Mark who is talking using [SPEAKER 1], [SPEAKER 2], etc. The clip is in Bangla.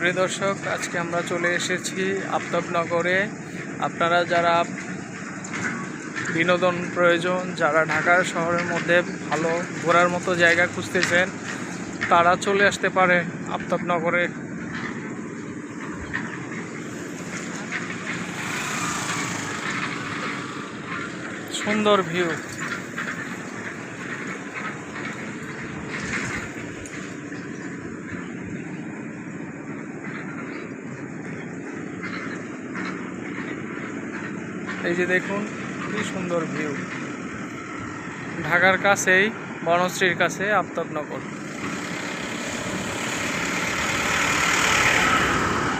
[SPEAKER 1] প্রিয় দর্শক, আজকে আমরা চলে এসেছি আফতাবনগরে। আপনারা যারা বিনোদন প্রয়োজন, যারা ঢাকার শহরের মধ্যে ভালো ঘোরার মতো জায়গা খুঁজতেছেন, তারা চলে আসতে পারে আফতাবনগরে। সুন্দর ভিউ। এই যে দেখুন কি সুন্দর ভিউ ঢাকার কাছেই বনশ্রীর কাছে আফতাবনগর।